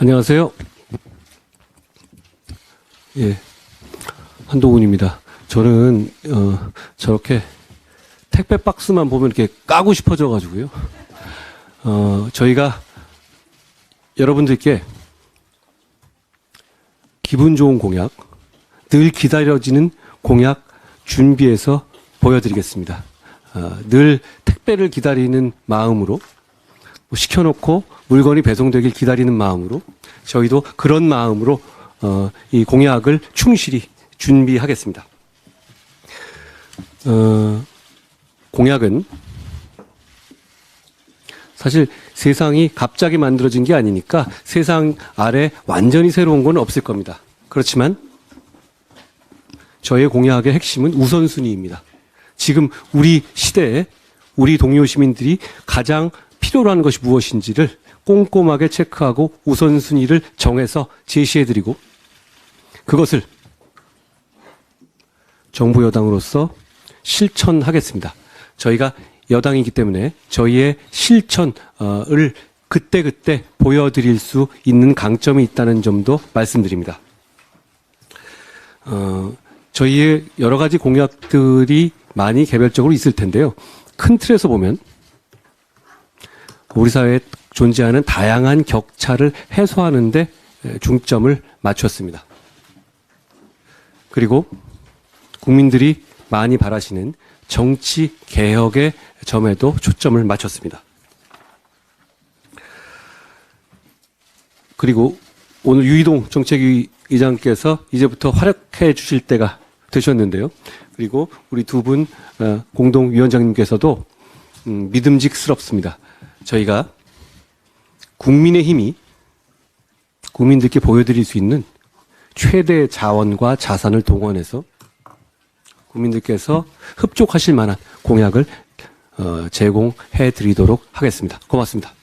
안녕하세요. 예, 한동훈입니다. 저는 어, 저렇게 택배 박스만 보면 이렇게 까고 싶어져 가지고요. 어, 저희가 여러분들께 기분 좋은 공약, 늘 기다려지는 공약 준비해서 보여드리겠습니다. 어, 늘 택배를 기다리는 마음으로 뭐 시켜놓고 물건이 배송되길 기다리는 마음으로 저희도 그런 마음으로 어, 이 공약을 충실히 준비하겠습니다. 어, 공약은 사실 세상이 갑자기 만들어진 게 아니니까 세상 아래 완전히 새로운 건 없을 겁니다. 그렇지만 저의 공약의 핵심은 우선순위입니다. 지금 우리 시대에 우리 동료 시민들이 가장 필요로 하는 것이 무엇인지를 꼼꼼하게 체크하고 우선순위를 정해서 제시해드리고 그것을 정부 여당으로서 실천하겠습니다. 저희가 여당이기 때문에 저희의 실천을 그때그때 보여드릴 수 있는 강점이 있다는 점도 말씀드립니다. 어, 저희의 여러 가지 공약들이 많이 개별적으로 있을 텐데요. 큰 틀에서 보면 우리 사회에 존재하는 다양한 격차를 해소하는데 중점을 맞췄습니다. 그리고 국민들이 많이 바라시는 정치 개혁의 점에도 초점을 맞췄습니다. 그리고 오늘 유이동 정책위 의장께서 이제부터 활약해 주실 때가 되셨는데요. 그리고 우리 두분 어, 공동위원장님께서도 음, 믿음직스럽습니다. 저희가 국민의 힘이 국민들께 보여드릴 수 있는 최대 자원과 자산을 동원해서 국민들께서 흡족하실 만한 공약을 어, 제공해 드리도록 하겠습니다. 고맙습니다.